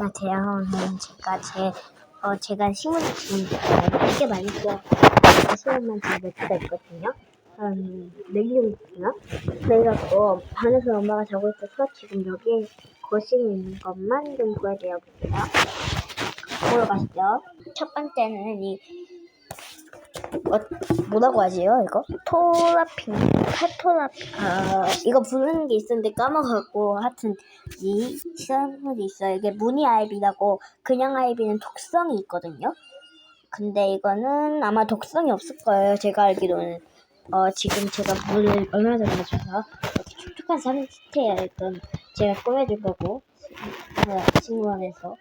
안녕하세요. 오늘은 제가 제, 어, 제가 식물을 지금 되게 많이 키워 식물만 지금 몇 개가 있거든요. 한, 네개정 있구나? 그래갖고, 방에서 엄마가 자고 있어서 지금 여기 거실에 있는 것만 좀 보여드려 볼게요. 보러 가시죠. 첫 번째는 이, 어, 뭐라고 하지요, 이거? 토라핑, 카토라핑, 아, 이거 부르는 게 있었는데 까먹었고, 하여튼, 이 식물이 있어요. 이게 무늬 아이비라고, 그냥 아이비는 독성이 있거든요. 근데 이거는 아마 독성이 없을 거예요. 제가 알기로는. 어, 지금 제가 물을 얼마 전에 마셔서, 이렇게 촉촉한 상태에 일단 제가 꾸며줄 거고, 어, 식물원에서.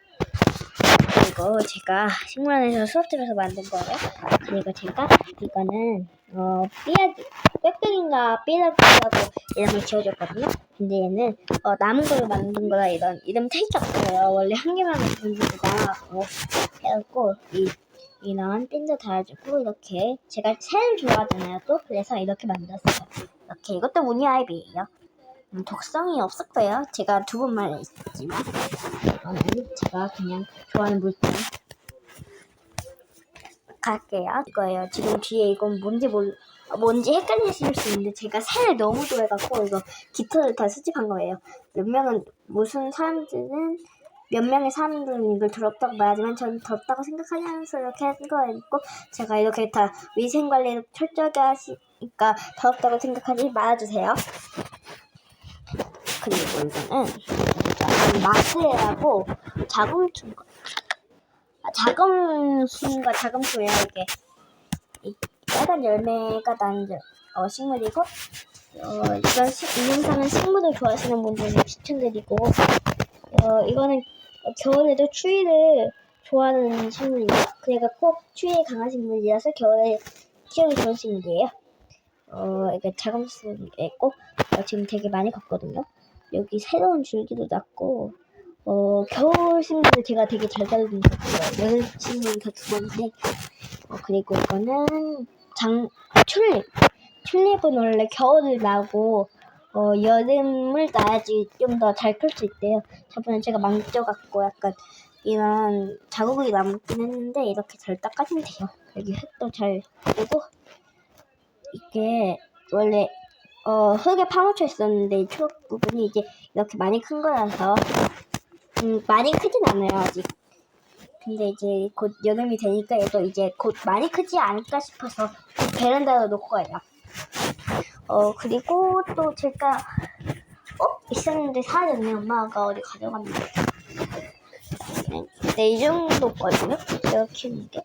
그리고 제가 식물원에서 수업 들어서 만든 거예요. 그리고 제가 이거는 어 삐약이 빽빽인가 삐약이라고 이름을 지어줬거든요. 근데 얘는 어 남은 걸로 만든 거라 이런 이름 택이 없어요. 원래 한 개만 만들다가 어 해갖고 이 이런 핀도 달아주고 이렇게 제가 새를 좋아하잖아요. 또 그래서 이렇게 만들었어요. 이렇게 이것도 무늬 아이비예요. 음, 독성이 거예요. 제가 두 번 말했지만 이거는 제가 그냥 좋아하는 물품 갈게요. 이거예요. 지금 뒤에 이건 뭔지 몰 뭔지 헷갈리실 수 있는데 제가 새를 너무 좋아해갖고 이거 깃털을 다 수집한 거예요. 몇 명은 무슨 사람들은 몇 명의 사람들은 이걸 더럽다고 말하지만 저는 더럽다고 생각하지 않아서 이렇게 한 거였고 제가 이렇게 다 위생 관리를 철저하게 하시니까 더럽다고 생각하지 말아주세요. 그리고 이거는 마스라고 자금충 아, 자금순과 자금수예요 이게. 이 빨간 열매가 열- 어, 식물이고 어, 이건 시, 이 영상은 식물을 좋아하시는 분들은 추천드리고 어, 이거는 겨울에도 추위를 좋아하는 식물이에요 그래갖고 추위에 강하신 분이라서 겨울에 키우기 좋은 식물이에요. 어, 이게 자금수에 있고 어, 지금 되게 많이 컸거든요 여기 새로운 줄기도 났고 어, 겨울 식물을 제가 되게 잘 다루는 것 같아요. 여름 식물은 다두 번인데, 어, 그리고 이거는 장, 튤립. 튤립은 원래 겨울을 나고, 어, 여름을 나야지 좀 더 잘 클 수 있대요. 저번에 제가 망쳐갖고 약간 이런 자국이 남긴 했는데, 이렇게 잘 닦아주면 돼요. 여기 흙도 잘 되고, 이게 원래 어, 흙에 파묻혀 있었는데, 이 초록 부분이 이제 이렇게 많이 큰 거라서, 음, 많이 크진 않아요, 아직. 근데 이제 곧 여름이 되니까 얘도 이제 곧 많이 크지 않을까 싶어서 곧 베란다로 놓을 거예요. 어, 그리고 또 제가, 어? 있었는데 사라졌네. 엄마가 어디 가져갔는데. 네, 이 정도거든요. 제가 키우는 게.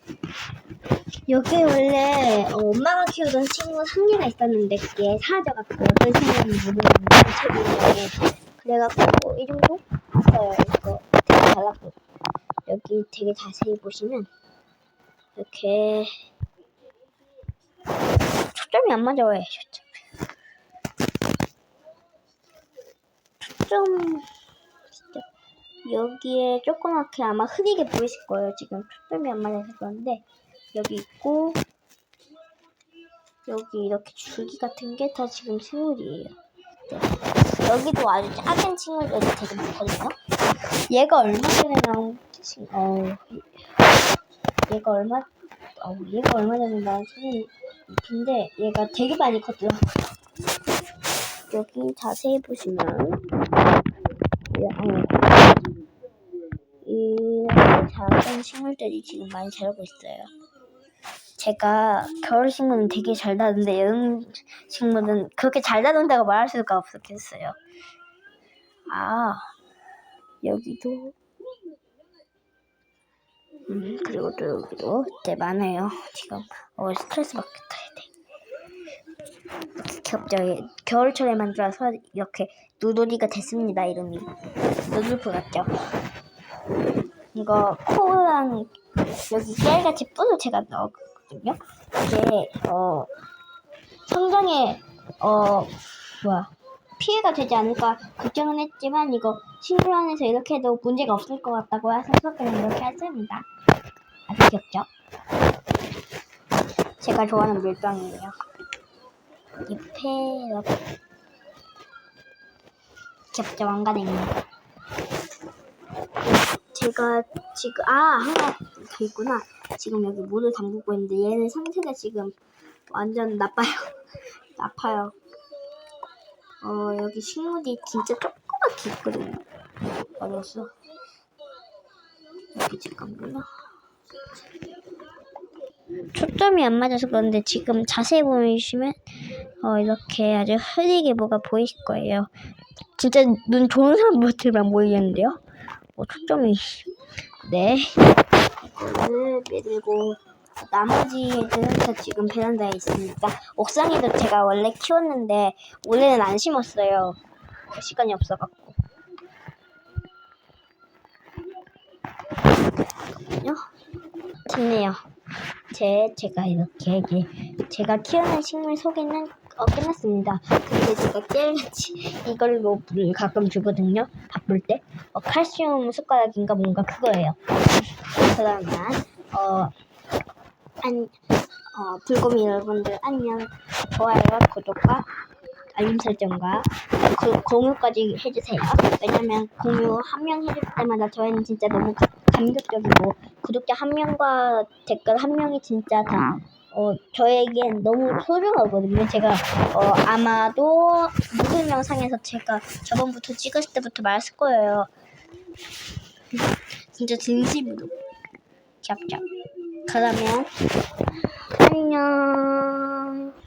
여기 원래 어, 엄마가 키우던 친구 한 개가 있었는데 그게 사라져갖고 어떤 친구인지 모르겠는데 최근에 그래갖고 이 정도 있어요. 이거 되게 달랐고 여기 되게 자세히 보시면 이렇게 초점이 안 맞아요. 초점. 초점 진짜 여기에 조그맣게 아마 흐리게 보이실 거예요. 지금 초점이 안 맞아서 그런데 여기 있고 여기 이렇게 줄기 같은 게 다 지금 식물이에요. 네. 여기도 아주 작은 식물들이 되게 많거든요. 얘가 얼마 전에 나온 친, 어, 얘가 얼마, 어, 얘가 얼마 전에 나온 식물 잎인데 얘가 되게 많이 컸더라고요. 여기 자세히 보시면 이, 어, 이 작은 식물들이 지금 많이 자라고 있어요. 제가 겨울 식물은 되게 잘 나는데 여름 식물은 그렇게 잘 나는다고 말할 수가 없었겠어요. 아 여기도 음 그리고 또 여기도 네 많아요. 지금 어 스트레스 받겠다 귀엽죠? 겨울철에 만들어서 이렇게 누돌이가 됐습니다 이름이 누들프 같죠? 이거 코랑 여기 깨알같이 뿔을 제가 넣 었거든요. 이게 어 성장에 어 뭐야 피해가 되지 않을까 걱정은 했지만 이거 친구 안에서 이렇게 해도 문제가 없을 것 같다고 해서 그냥 이렇게 했습니다. 아주 귀엽죠? 제가 좋아하는 물병이에요. 잎에 이렇게 귀엽죠? 왕가냉이. 제가 지금 아 하나 더 있구나. 지금 여기 물을 담그고 있는데 얘는 상태가 지금 완전 나빠요. 나빠요. 어 여기 식물이 진짜 조그맣게 있거든요. 어렸어. 여기 잠깐만요. 초점이 안 맞아서 그런데 지금 자세히 보시면 어, 이렇게 아주 흐리게 뭐가 보이실 거예요. 진짜 눈 좋은 사람들만 보이겠는데요? 어, 초점이 네 이거를 밀고 나머지는 다 지금 베란다에 있습니다. 옥상에도 제가 원래 키웠는데 올해는 안 심었어요. 시간이 없어갖고. 잠깐만요. 됐네요. 제 제가 이렇게 제가 키우는 식물 소개는 어, 끝났습니다. 근데 제가 깨알같이 이걸로 물을 가끔 주거든요. 바쁠 때. 어, 칼슘 숟가락인가 뭔가 그거예요. 그러면 어, 안, 어, 불고미 여러분들 안녕. 좋아요와 구독과 알림 설정과 그 공유까지 해주세요. 왜냐면 공유 한 명 해줄 때마다 저희는 진짜 너무 가- 감격적이고 구독자 한 명과 댓글 한 명이 진짜 다 어, 저에겐 너무 소중하거든요. 제가 어, 아마도 모든 영상에서 제가 저번부터 찍었을 때부터 말했을 거예요. 진짜 진심으로. 짭짭. 그러면 안녕.